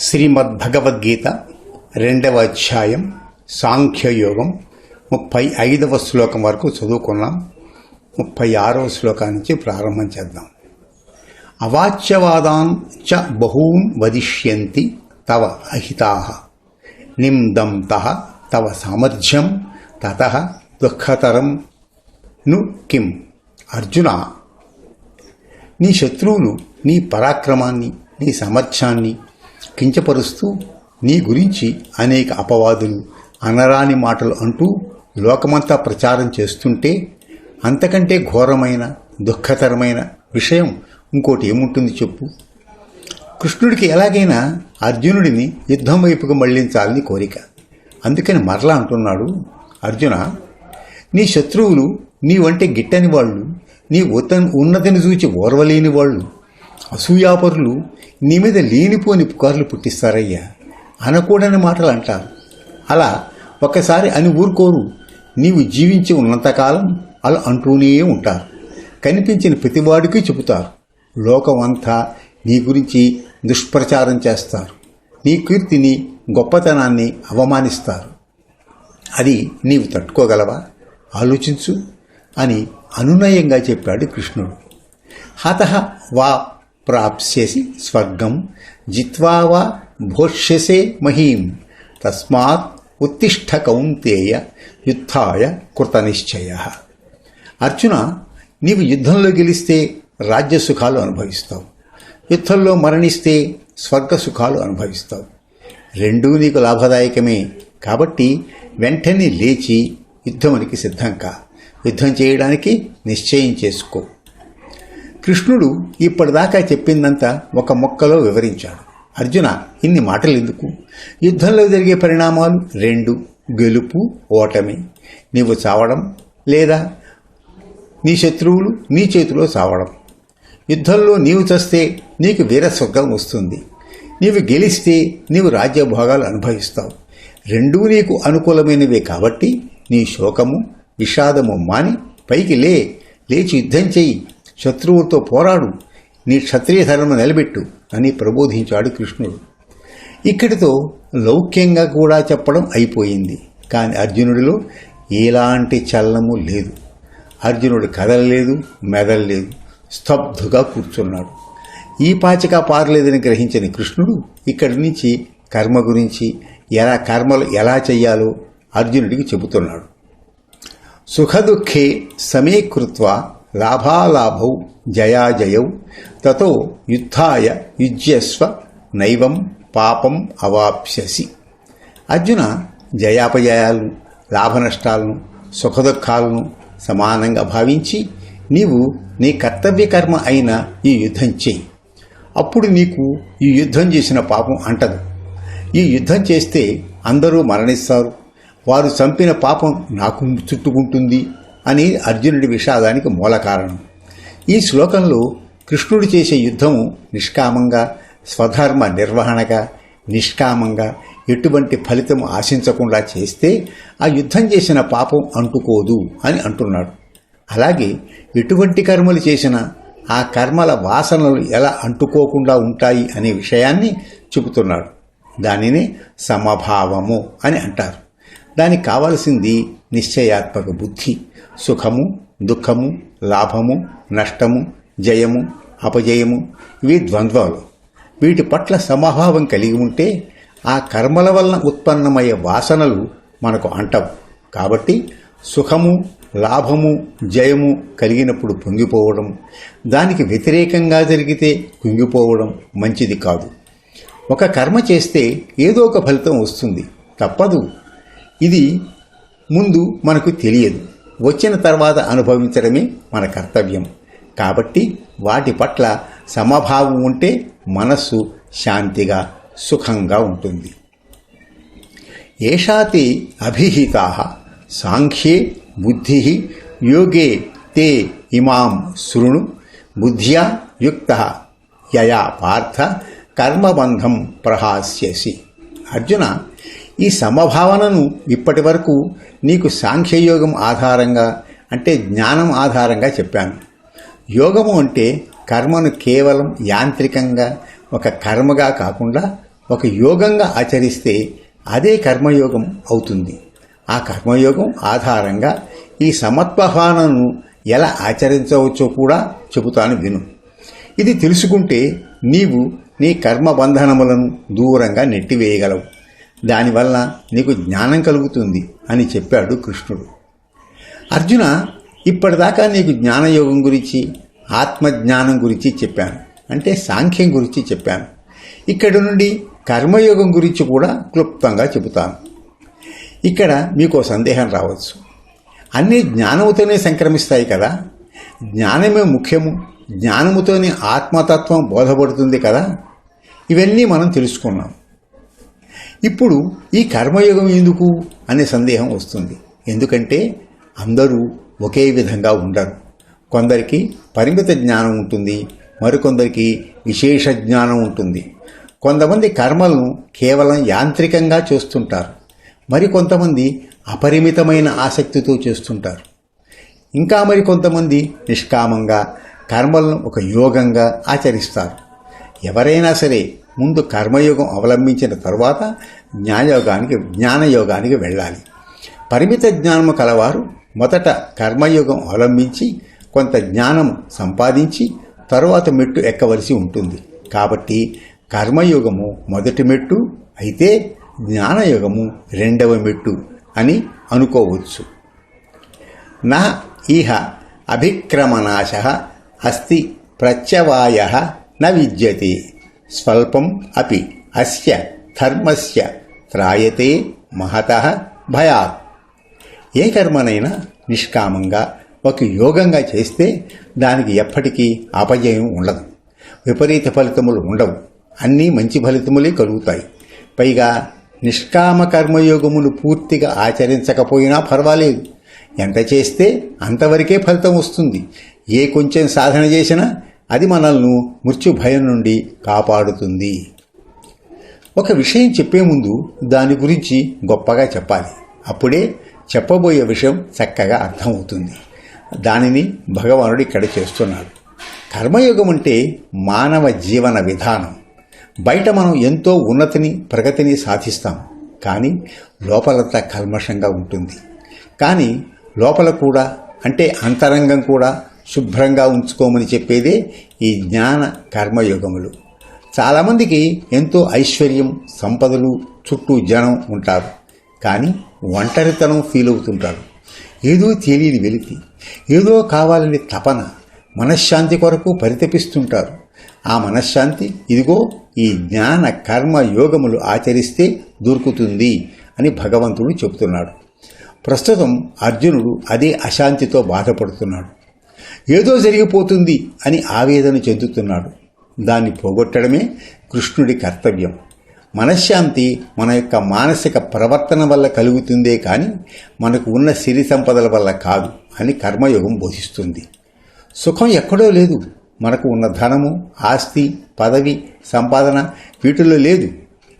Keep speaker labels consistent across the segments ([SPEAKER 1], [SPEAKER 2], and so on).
[SPEAKER 1] శ్రీమద్భగవద్గీత రెండవ అధ్యాయం సాంఖ్యయోగం ముప్పై ఐదవ శ్లోకం వరకు చదువుకున్నాం. ముప్పై ఆరవ శ్లోకానికి నుంచి ప్రారంభం చేద్దాం. అవాచ్యవాదాన్ చ బహూన్ వదిష్యంతి తవ అహితా నిందం తహ తవ సామర్థ్యం తత దుఃఖతరం. ను కిం? అర్జున నీ శత్రువులు నీ పరాక్రమాన్ని నీ సామర్థ్యాన్ని కించపరుస్తూ నీ గురించి అనేక అపవాదులు అనరాని మాటలు అంటూ లోకమంతా ప్రచారం చేస్తుంటే అంతకంటే ఘోరమైన దుఃఖతరమైన విషయం ఇంకోటి ఏముంటుంది చెప్పు. కృష్ణుడికి ఎలాగైనా అర్జునుడిని యుద్ధం వైపుకు మళ్ళించాలని కోరిక. అందుకని మరలా అంటున్నాడు అర్జున నీ శత్రువులు నీ వంటి గిట్టని వాళ్ళు నీ ఉత ఉన్నతిని చూచి ఓర్వలేని వాళ్ళు అసూయాపరులు నీ మీద లేనిపోని పుకార్లు పుట్టిస్తారయ్యా అనకూడని మాటలు అంటారు. అలా ఒకసారి అని ఊరుకోరు. నీవు జీవించి ఉన్నంతకాలం అలా అంటూనే ఉంటారు. కనిపించిన ప్రతివాడికి చెబుతారు. లోకమంతా నీ గురించి దుష్ప్రచారం చేస్తారు. నీ కీర్తిని గొప్పతనాన్ని అవమానిస్తారు. అది నీవు తట్టుకోగలవా? ఆలోచించు అని అనునయంగా చెప్పాడు కృష్ణుడు. హత వా ప్రాప్స్యసి స్వర్గం జిత్వావా భోష్యసే మహీం. తస్మాత్ ఉత్తిష్ట కౌంతేయ యుద్ధాయ కృతనిశ్చయ. అర్జున నీవు యుద్ధంలో గెలిస్తే రాజ్య సుఖాలు అనుభవిస్తావు. యుద్ధంలో మరణిస్తే స్వర్గ సుఖాలు అనుభవిస్తావు. రెండూ నీకు లాభదాయకమే. కాబట్టి వెంటనే లేచి యుద్ధమునికి సిద్ధం కా యుద్ధం చేయడానికి నిశ్చయం చేసుకో. కృష్ణుడు ఇప్పటిదాకా చెప్పిందంతా ఒక మొక్కలో వివరించాడు. అర్జున ఇన్ని మాటలు ఎందుకు యుద్ధంలో జరిగే పరిణామాలు రెండు. గెలుపు ఓటమి. నీవు చావడం లేదా? నీ శత్రువులు నీ చేతిలో చావడం. యుద్ధంలో నీవు చస్తే నీకు వీరస్వర్గం వస్తుంది. నీవు గెలిస్తే నీవు రాజ్యభోగాలు అనుభవిస్తావు. రెండూ నీకు అనుకూలమైనవే కాబట్టి నీ శోకము విషాదము మాని పైకి లే. లేచి యుద్ధం చెయ్యి శత్రువులతో పోరాడు. నీ క్షత్రియ ధర్మం నిలబెట్టు అని ప్రబోధించాడు కృష్ణుడు. ఇక్కడితో లౌక్యంగా కూడా చెప్పడం అయిపోయింది. కానీ అర్జునుడిలో ఎలాంటి చలనము లేదు. అర్జునుడు కదలలేదు మెదలలేదు స్తబ్దుగా కూర్చున్నాడు. ఈ పాచిక పారలేదని గ్రహించిన కృష్ణుడు ఇక్కడి నుంచి కర్మ గురించి ఎలా కర్మలు ఎలా చెయ్యాలో అర్జునుడికి చెబుతున్నాడు. సుఖదుఖే సమీకృత్వ లాభాలాభౌ జయాజయౌ తతో యుద్ధాయ యుజ్యస్వ నైవం పాపం అవాప్స్యసి. అర్జున జయాపజయాలను లాభనష్టాలను సుఖదుఖాలను సమానంగా భావించి నీవు నీ కర్తవ్య కర్మ అయిన ఈ యుద్ధం చేయి. అప్పుడు నీకు ఈ యుద్ధం చేసిన పాపం అంటదు. ఈ యుద్ధం చేస్తే అందరూ మరణిస్తారు. వారు చంపిన పాపం నాకు చుట్టుకుంటుంది అని అర్జునుడి విషాదానికి మూల కారణం. ఈ శ్లోకంలో కృష్ణుడు చేసే యుద్ధం నిష్కామంగా స్వధర్మ నిర్వహణగా నిష్కామంగా ఎటువంటి ఫలితం ఆశించకుండా చేస్తే ఆ యుద్ధం చేసిన పాపం అంటుకోదు అని అంటున్నాడు. అలాగే ఎటువంటి కర్మలు చేసినా ఆ కర్మల వాసనలు ఎలా అంటుకోకుండా ఉంటాయి అనే విషయాన్ని చెబుతున్నాడు. దానినే సమభావము అని అంటారు. దానికి కావలసింది నిశ్చయాత్మక బుద్ధి. సుఖము దుఃఖము లాభము నష్టము జయము అపజయము ఇవి ద్వంద్వాలు. వీటి పట్ల సమభావం కలిగి ఉంటే ఆ కర్మల వలన ఉత్పన్నమయ్యే వాసనలు మనకు అంటవు. కాబట్టి సుఖము లాభము జయము కలిగినప్పుడు పొంగిపోవడం దానికి వ్యతిరేకంగా జరిగితే కుంగిపోవడం మంచిది కాదు. ఒక కర్మ చేస్తే ఏదో ఒక ఫలితం వస్తుంది. తప్పదు. ఇది ముందు మనకు తెలియదు. వచ్చిన తర్వాత అనుభవించడమే మన కర్తవ్యం. కాబట్టి వాటి పట్ల సమభావం ఉంటే మనస్సు శాంతిగా సుఖంగా ఉంటుంది. ఏషాతి అభిహితా సాంఖ్యే బుద్ధి యోగే తే ఇమాం శృణు బుద్ధ్యా యుక్త యయా పార్థ కర్మబంధం ప్రహాస్యసి. అర్జున ఈ సమభావనను ఇప్పటి వరకు నీకు సాంఖ్యయోగం ఆధారంగా అంటే జ్ఞానం ఆధారంగా చెప్పాను. యోగము అంటే కర్మను కేవలం యాంత్రికంగా ఒక కర్మగా కాకుండా ఒక యోగంగా ఆచరిస్తే అదే కర్మయోగం అవుతుంది. ఆ కర్మయోగం ఆధారంగా ఈ సమత్వభావనను ఎలా ఆచరించవచ్చో కూడా చెబుతాను విను. ఇది తెలుసుకుంటే నీవు నీ కర్మబంధనములను దూరంగా నెట్టివేయగలవు. దానివల్ల నీకు జ్ఞానం కలుగుతుంది అని చెప్పాడు కృష్ణుడు. అర్జున ఇప్పటిదాకా నీకు జ్ఞానయోగం గురించి ఆత్మజ్ఞానం గురించి చెప్పాను. అంటే సాంఖ్యం గురించి చెప్పాను. ఇక్కడ నుండి కర్మయోగం గురించి కూడా క్లుప్తంగా చెబుతాను. ఇక్కడ మీకు ఓ సందేహం రావచ్చు. అన్నీ జ్ఞానముతోనే సంక్రమిస్తాయి కదా. జ్ఞానమే ముఖ్యము. జ్ఞానముతోనే ఆత్మతత్వం బోధపడుతుంది కదా. ఇవన్నీ మనం తెలుసుకున్నాం. ఇప్పుడు ఈ కర్మయోగం ఎందుకు అనే సందేహం వస్తుంది. ఎందుకంటే అందరూ ఒకే విధంగా ఉండరు. కొందరికి పరిమిత జ్ఞానం ఉంటుంది మరికొందరికి విశేష జ్ఞానం ఉంటుంది. కొంతమంది కర్మలను కేవలం యాంత్రికంగా చేస్తుంటారు మరి కొంతమంది అపరిమితమైన ఆసక్తితో చేస్తుంటారు. ఇంకా మరి కొంతమంది నిష్కామంగా కర్మలను ఒక యోగంగా ఆచరిస్తారు. ఎవరైనా సరే ముందు కర్మయోగం అవలంబించిన తర్వాత జ్ఞానయోగానికి జ్ఞానయోగానికి వెళ్ళాలి. పరిమిత జ్ఞానము కలవారు మొదట కర్మయోగం అవలంబించి కొంత జ్ఞానం సంపాదించి తరువాత మెట్టు ఎక్కవలసి ఉంటుంది. కాబట్టి కర్మయోగము మొదటి మెట్టు అయితే జ్ఞానయోగము రెండవ మెట్టు అని అనుకోవచ్చు. నా ఇహ అభిక్రమనాశ అస్తి ప్రత్యవాయ న విద్యతే. స్వల్పం అపి అస్య ధర్మస్య త్రాయతే మహత భయాత్. ఏ కర్మనైనా నిష్కామంగా ఒక యోగంగా చేస్తే దానికి ఎప్పటికీ అపజయం ఉండదు. విపరీత ఫలితములు ఉండవు. అన్నీ మంచి ఫలితములే కలుగుతాయి. పైగా నిష్కామ కర్మయోగములు పూర్తిగా ఆచరించకపోయినా పర్వాలేదు. ఎంత చేస్తే అంతవరకే ఫలితం వస్తుంది. ఏ కొంచెం సాధన చేసినా అది మనల్ని మృత్యు భయం నుండి కాపాడుతుంది. ఒక విషయం చెప్పే ముందు దాని గురించి గొప్పగా చెప్పాలి. అప్పుడే చెప్పబోయే విషయం చక్కగా అర్థమవుతుంది. దానిని భగవానుడు ఇక్కడ చేస్తున్నాడు. కర్మయోగం అంటే మానవ జీవన విధానం. బయట మనం ఎంతో ఉన్నతిని ప్రగతిని సాధిస్తాం. కానీ లోపలంతా కల్మషంగా ఉంటుంది. కానీ లోపల కూడా అంటే అంతరంగం కూడా శుభ్రంగా ఉంచుకోమని చెప్పేదే ఈ జ్ఞాన కర్మయోగములు. చాలామందికి ఎంతో ఐశ్వర్యం సంపదలు చుట్టూ జనం ఉంటారు. కానీ ఒంటరితనం ఫీల్ అవుతుంటారు. ఏదో తెలియని వెలితి ఏదో కావాలని తపన మనశ్శాంతి కొరకు పరితపిస్తుంటారు. ఆ మనశ్శాంతి ఇదిగో ఈ జ్ఞాన కర్మ యోగములు ఆచరిస్తే దొరుకుతుంది అని భగవంతుడు చెబుతున్నాడు. ప్రస్తుతం అర్జునుడు అదే అశాంతితో బాధపడుతున్నాడు. ఏదో జరిగిపోతుంది అని ఆవేదన చెందుతున్నాడు. దాన్ని పోగొట్టడమే కృష్ణుడి కర్తవ్యం. మనశ్శాంతి మన యొక్క మానసిక ప్రవర్తన వల్ల కలుగుతుందే కానీ మనకు ఉన్న సిరి సంపదల వల్ల కాదు అని కర్మయోగం బోధిస్తుంది. సుఖం ఎక్కడో లేదు. మనకు ఉన్న ధనము ఆస్తి పదవి సంపాదన వీటిలో లేదు.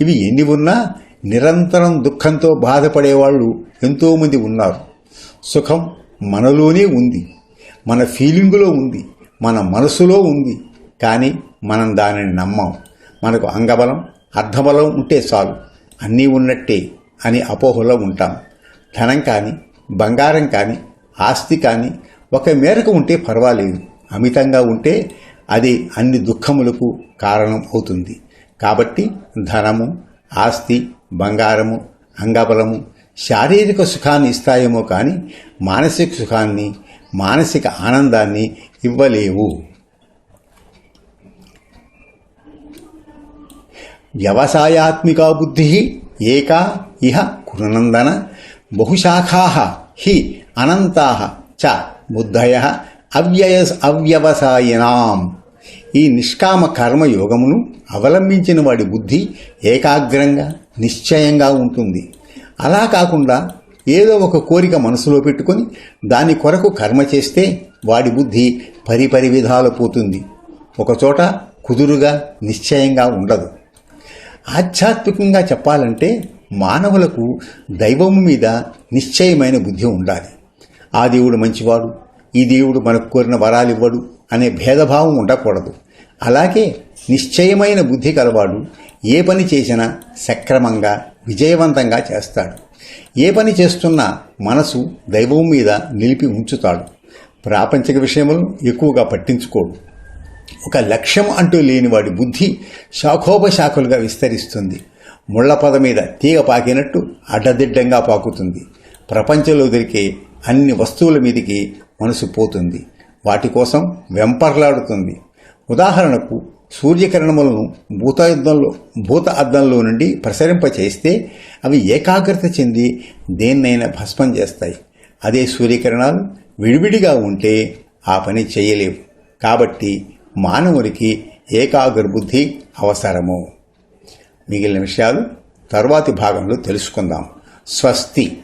[SPEAKER 1] ఇవి ఎన్ని ఉన్నా నిరంతరం దుఃఖంతో బాధపడేవాళ్ళు ఎంతోమంది ఉన్నారు. సుఖం మనలోనే ఉంది. మన ఫీలింగులో ఉంది మన మనసులో ఉంది కానీ మనం దానిని నమ్మం. మనకు అంగబలం అర్ధబలం ఉంటే చాలు. అన్నీ ఉన్నట్టే అని అపోహలో ఉంటాం. ధనం కానీ బంగారం కానీ ఆస్తి కానీ ఒక మేరకు ఉంటే పర్వాలేదు. అమితంగా ఉంటే అది అన్ని దుఃఖములకు కారణం అవుతుంది. కాబట్టి ధనము ఆస్తి బంగారము అంగబలము శారీరక సుఖాన్ని ఇస్తాయేమో కానీ మానసిక సుఖాన్ని మానసిక ఆనందాన్ని ఇవ్వలేవు. వ్యవసాయాత్మికా బుద్ధి ఏకా ఇహ కురునందన బహుశాఖా హి అనంతా చ బుద్ధయ అవ్యయ అవ్యవసాయనాం. ఈ నిష్కామ కర్మయోగమును అవలంబించిన వాడి బుద్ధి ఏకాగ్రంగా నిశ్చయంగా ఉంటుంది. అలా కాకుండా ఏదో ఒక కోరిక మనసులో పెట్టుకొని దాని కొరకు కర్మ చేస్తే వాడి బుద్ధి పరిపరి విధాలు పోతుంది. ఒకచోట కుదురుగా నిశ్చయంగా ఉండదు. ఆధ్యాత్మికంగా చెప్పాలంటే మానవులకు దైవము మీద నిశ్చయమైన బుద్ధి ఉండాలి. ఆ దేవుడు మంచివాడు ఈ దేవుడు మనకు కోరిన వరాలు ఇవ్వడు అనే భేదభావం ఉండకూడదు. అలాగే నిశ్చయమైన బుద్ధి కలవాడు ఏ పని చేసినా సక్రమంగా విజయవంతంగా చేస్తాడు. ఏ పని చేస్తున్నా మనసు దైవం మీద నిలిపి ఉంచుతాడు. ప్రాపంచిక విషయములను ఎక్కువగా పట్టించుకోడు. ఒక లక్ష్యం అంటూ లేని వాడి బుద్ధి శాఖోపశాఖలుగా విస్తరిస్తుంది. ముళ్ళ పద మీద తీగ పాకినట్టు అడ్డదిడ్డంగా పాకుతుంది. ప్రపంచంలో దొరికే అన్ని వస్తువుల మీదికి మనసు పోతుంది. వాటి కోసం వెంపర్లాడుతుంది. ఉదాహరణకు సూర్యకిరణములను భూతయుద్ధంలో భూత అద్దంలో నుండి ప్రసరింపచేస్తే అవి ఏకాగ్రత చెంది దేన్నైనా భస్మం చేస్తాయి. అదే సూర్యకిరణాలు విడివిడిగా ఉంటే ఆ పని చేయలేవు. కాబట్టి మానవునికి ఏకాగ్ర బుద్ధి అవసరము. మిగిలిన విషయాలు తర్వాతి భాగంలో తెలుసుకుందాం. స్వస్తి